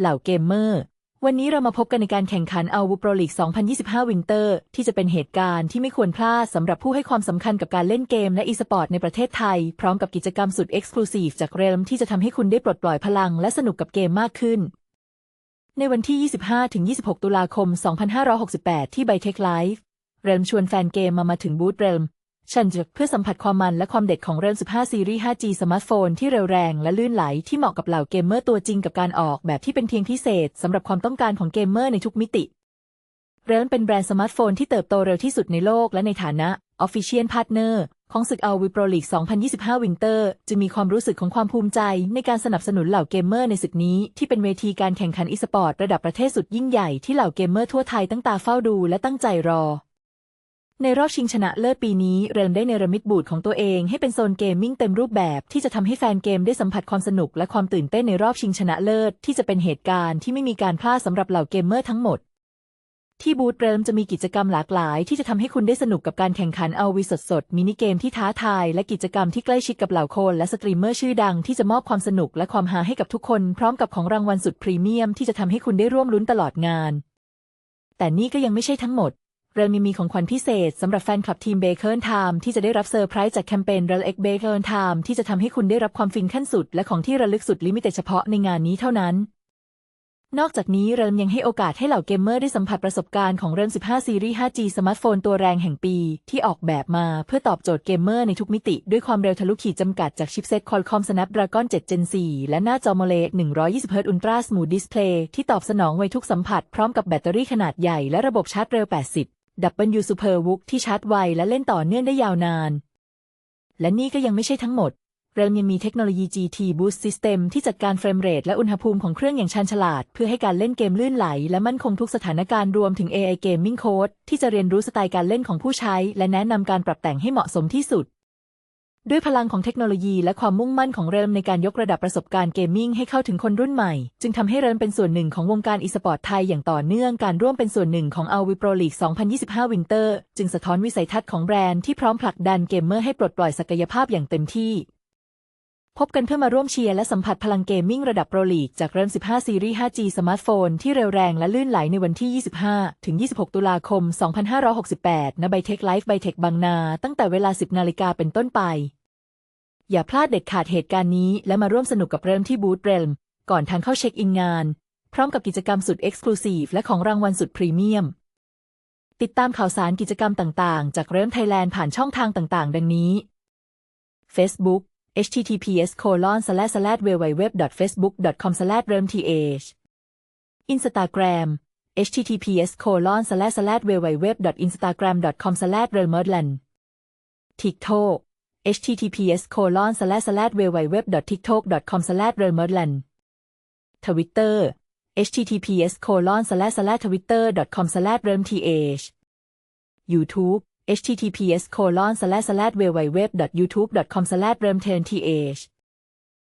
เหล่าเกมเมอร์ วันนี้เรามาพบกันในการแข่งขันเอาวูโปรลีก 2025 วินเตอร์ ที่จะเป็นเหตุการณ์ที่ไม่ควรพลาดสำหรับผู้ให้ความสำคัญกับการเล่นเกมและอีสปอร์ตในประเทศไทย พร้อมกับกิจกรรมสุดเอ็กซ์คลูซีฟจากเรลมที่จะทำให้คุณได้ปลดปล่อยพลังและสนุกกับเกมมากขึ้น ในวันที่ 25-26 ตุลาคม 2568 ที่ไบเทคไลฟ์เรลมชวนแฟนเกมมามาถึงบูธเรลม ชันจะเพื่อสัมผัสความมันและความเด็ดของเรม15 ซีรีส์ 5G สมาร์ทโฟนที่เร็วแรงและลื่นไหลที่เหมาะกับเหล่าเกมเมอร์ตัวจริงกับการออกแบบที่เป็นเพียงพิเศษสำหรับความต้องการของเกมเมอร์ในทุกมิติ เรมเป็นแบรนด์สมาร์ทโฟนที่เติบโตเร็วที่สุดในโลกและในฐานะ Official Partner ของศึกเอาวิโปรลีก 2025 วินเตอร์จะมีความรู้สึกของความภูมิใจในการสนับสนุนเหล่าเกมเมอร์ในศึกนี้ ที่เป็นเวทีการแข่งขันอีสปอร์ตระดับประเทศสุดยิ่งใหญ่ที่เหล่าเกมเมอร์ทั่วไทยตั้งตาเฝ้าดูและตั้งใจรอ ในรอบชิงชนะเลิศปีนี้ เรมได้เนรมิตบูธของตัวเองให้เป็นโซนเกมมิ่งเต็มรูปแบบที่จะทำให้แฟนเกมได้สัมผัสความสนุกและความตื่นเต้นในรอบชิงชนะเลิศที่จะเป็นเหตุการณ์ที่ไม่มีการพลาดสำหรับเหล่าเกมเมอร์ทั้งหมด ที่บูธเรมจะมีกิจกรรมหลากหลาย ที่จะทำให้คุณได้สนุกกับการแข่งขันเอาวีสดๆมินิเกมที่ท้าทายและกิจกรรมที่ใกล้ชิดกับเหล่าโคนและสตรีมเมอร์ชื่อดังที่จะมอบความสนุกและความฮาให้กับทุกคน พร้อมกับของรางวัลสุดพรีเมียมที่จะทำให้คุณได้ร่วมลุ้นตลอดงาน แต่นี่ก็ยังไม่ใช่ทั้งหมด เรลมีมีของขวัญพิเศษสำหรับแฟนคลับทีมเบเคิลไทม์ที่จะได้รับเซอร์ไพรส์จากแคมเปญเรลเอ็กเบเคิลไทม์ที่จะทำให้คุณได้รับความฟินขั้นสุด และของที่ระลึกสุดลิมิเต็ดเฉพาะในงานนี้เท่านั้น นอกจากนี้เรมยังให้โอกาสให้เหล่าเกมเมอร์ได้สัมผัสประสบการณ์ของเรม15 ซีรีส์ 5G สมาร์ทโฟนตัวแรงแห่งปีที่ออกแบบมาเพื่อตอบโจทย์เกมเมอร์ในทุกมิติ ด้วยความเร็วทะลุขีดจำกัดจากชิปเซ็ต Qualcomm Snapdragon 7 Gen 4 และหน้าจอ AMOLED 120 Hz Ultra Smooth Display ที่ตอบสนองไวทุกสัมผัสพร้อมกับแบตเตอรี่ขนาดใหญ่และระบบชาร์จเร็ว 80 ดับเบิลยูซูเปอร์วุกที่ชาร์จไวและเล่นต่อเนื่องได้ยาวนาน และนี่ก็ยังไม่ใช่ทั้งหมด เรมยังมีเทคโนโลยี GT Boost System ที่จัดการเฟรมเรทและอุณหภูมิของเครื่องอย่างชันฉลาด เพื่อให้การเล่นเกมลื่นไหล และมั่นคงทุกสถานการณ์รวมถึง AI Gaming Code ที่จะเรียนรู้สไตล์การเล่นของผู้ใช้ และแนะนำการปรับแต่งให้เหมาะสมที่สุด ด้วยพลังของเทคโนโลยีและความมุ่งมั่นของเรมในการยกระดับประสบการณ์เกมมิ่งให้เข้าถึงคนรุ่นใหม่ จึงทำให้เรมเป็นส่วนหนึ่งของวงการอีสปอร์ตไทยอย่างต่อเนื่องการร่วมเป็นส่วนหนึ่งของอาวิโปรลีก 2025 วินเตอร์ จึงสะท้อนวิสัยทัศน์ของแบรนด์ที่พร้อมผลักดันเกมเมอร์ให้ปลดปล่อยศักยภาพอย่างเต็มที่ พบกันเพื่อมาร่วมเชียร์และสัมผัสพลังเกมมิ่งระดับโปรลีกจากเริ่ม 15 ซีรีส์ 5G สมาร์ทโฟนที่เร็วแรงและลื่นไหลในวันที่ 25 ถึง 26 ตุลาคม 2568 ณ ไบเทคไลฟ์ไบเทคบางนา ตั้งแต่เวลา 10 นาฬิกาเป็นต้นไป อย่าพลาดเด็ดขาดเหตุการณ์นี้ และมาร่วมสนุกกับเริ่มที่บูธเรมก่อนทางเข้าเช็คอินงาน พร้อมกับกิจกรรมสุดเอ็กซ์คลูซีฟและของรางวัลสุดพรีเมียม ติดตามข่าวสารกิจกรรมต่างๆ จากเริ่มไทยแลนด์ผ่านช่องทางต่างๆ ดังนี้ Facebook https colon slash slash www.facebook.com slash เริ่ม th Instagram https colon slash slash www.instagram.com slash เริ่ม Merland TikTok https colon slash slash www.tiktok.com slash r e Merland Twitter https colon slash slash twitter.com slash r e m th YouTube https colon slash slash www.youtube.com slash r e m th